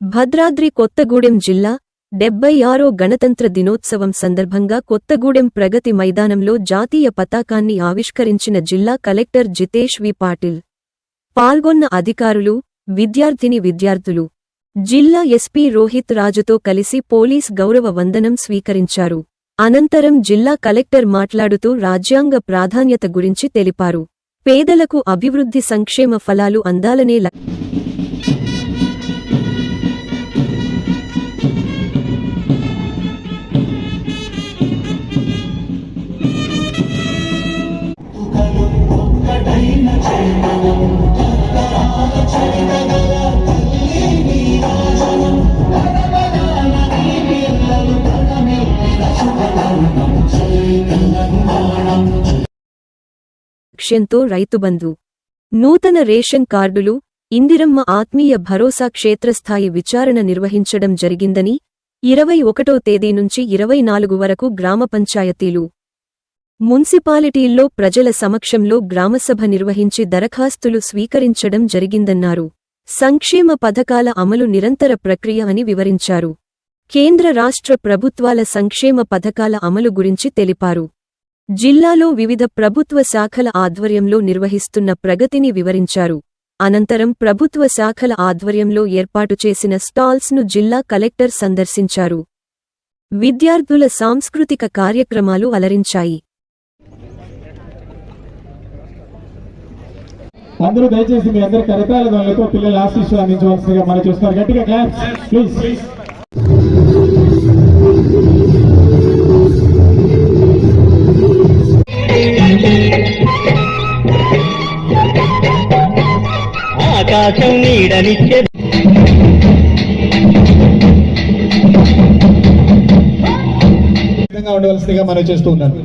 భద్రాద్రి కొత్తగూడెం జిల్లా డెబ్బై ఆరో గణతంత్ర దినోత్సవం సందర్భంగా కొత్తగూడెం ప్రగతి మైదానంలో జాతీయ పతాకాన్ని ఆవిష్కరించిన జిల్లా కలెక్టర్ జితేష్ వి. పాటిల్. పాల్గొన్న అధికారులు విద్యార్థిని విద్యార్థులు జిల్లా ఎస్పీ రోహిత్ రాజుతో కలిసి పోలీస్ గౌరవ వందనం స్వీకరించారు. అనంతరం జిల్లా కలెక్టర్ మాట్లాడుతూ రాజ్యాంగ ప్రాధాన్యత గురించి తెలిపారు. పేదలకు అభివృద్ధి సంక్షేమ ఫలాలు అందాలనే లక్ష్యంతో రైతుబంధు. నూతన రేషన్ కార్డులు ఇందిరమ్మ ఆత్మీయ భరోసా క్షేత్రస్థాయి విచారణ నిర్వహించడం జరిగిందని ఇరవై ఒకటో తేదీ నుంచి ఇరవై నాలుగు వరకు గ్రామ పంచాయతీలు. మున్సిపాలిటీల్లో ప్రజల సమక్షంలో గ్రామసభ నిర్వహించి దరఖాస్తులు స్వీకరించడం జరిగిందన్నారు. సంక్షేమ పథకాల అమలు నిరంతర ప్రక్రియ అని వివరించారు. కేంద్ర రాష్ట్ర ప్రభుత్వాల సంక్షేమ పథకాల అమలు గురించి తెలిపారు. జిల్లాలో వివిధ ప్రభుత్వ శాఖల ఆధ్వర్యంలో నిర్వహిస్తున్న ప్రగతిని వివరించారు. అనంతరం ప్రభుత్వ శాఖల ఆధ్వర్యంలో ఏర్పాటు చేసిన స్టాల్స్ను జిల్లా కలెక్టర్ సందర్శించారు. విద్యార్థుల సాంస్కృతిక కార్యక్రమాలు అలరించాయి. అందరూ దయచేసి మీ అందరి కరతాల ధ్వనులతో పిల్లలు ఆశీస్సులు అందించవలసిందిగా మనం చూస్తున్నారు. గట్టిగా క్లాప్స్ ప్లీజ్ ఆకాశం నీడనిచ్చే విధంగా ఉండవలసిందిగా మనం చేస్తూ ఉన్నాను.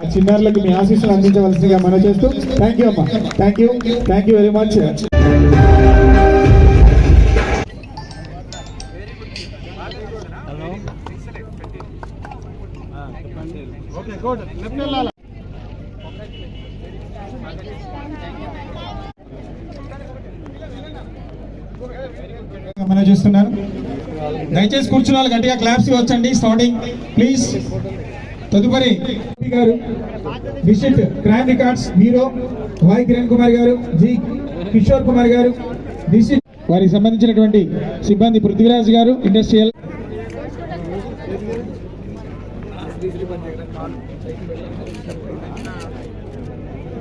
ఆ చిన్నారులకు మీ ఆశీస్సులు అందించవలసిందిగా మనం చేస్తూ థ్యాంక్ యూ అమ్మా. Thank you thank you very much మనం చేస్తున్నారు. దయచేసి కూర్చున్న వాళ్ళు గట్టిగా క్లాప్స్ వచ్చండి స్టార్టింగ్ ప్లీజ్ తదుపరి గారు visit crime records hero Y Kiran Kumar గారు జి కిషోర్ కుమార్ గారు డిస్ట్రిక్ట్ వారికి సంబంధించినటువంటి సిబ్బంది పృథ్వీరాజ్ గారు ఇండస్ట్రియల్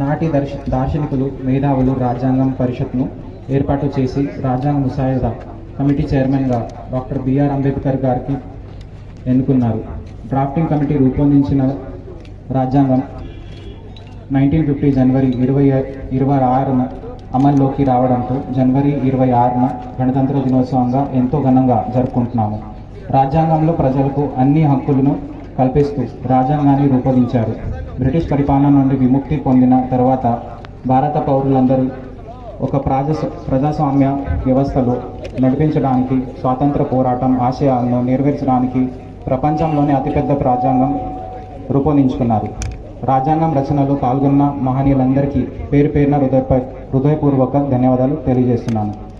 నాటి దర్శ దార్శనికులు మేధావులు రాజ్యాంగం పరిషత్ను ఏర్పాటు చేసి రాజ్యాంగ ముసాయిదా కమిటీ చైర్మన్గా డాక్టర్ బిఆర్ అంబేద్కర్ గారికి ఎన్నుకున్నారు. డ్రాఫ్టింగ్ కమిటీ రూపొందించిన రాజ్యాంగం నైన్టీన్ ఫిఫ్టీ జనవరి ఇరవై ఇరవై ఆరున అమల్లోకి రావడంతో జనవరి ఇరవై ఆరున గణతంత్ర దినోత్సవంగా ఎంతో ఘనంగా జరుపుకుంటున్నాము. రాజ్యాంగంలో ప్రజలకు అన్ని హక్కులను కల్పిస్తూ రాజ్యాంగాన్ని రూపొందించారు. బ్రిటిష్ పరిపాలన నుండి విముక్తి పొందిన తర్వాత భారత పౌరులందరూ ఒక ప్రాజస్ ప్రజాస్వామ్య వ్యవస్థలో నడిపించడానికి స్వాతంత్ర పోరాటం ఆశయాలను నెరవేర్చడానికి ప్రపంచంలోనే అతిపెద్ద రాజ్యాంగం రూపొందించుకున్నారు. రాజ్యాంగం రచనలో పాల్గొన్న మహనీయులందరికీ పేరు పేరున హృదయ హృదయపూర్వక ధన్యవాదాలు తెలియజేస్తున్నాను.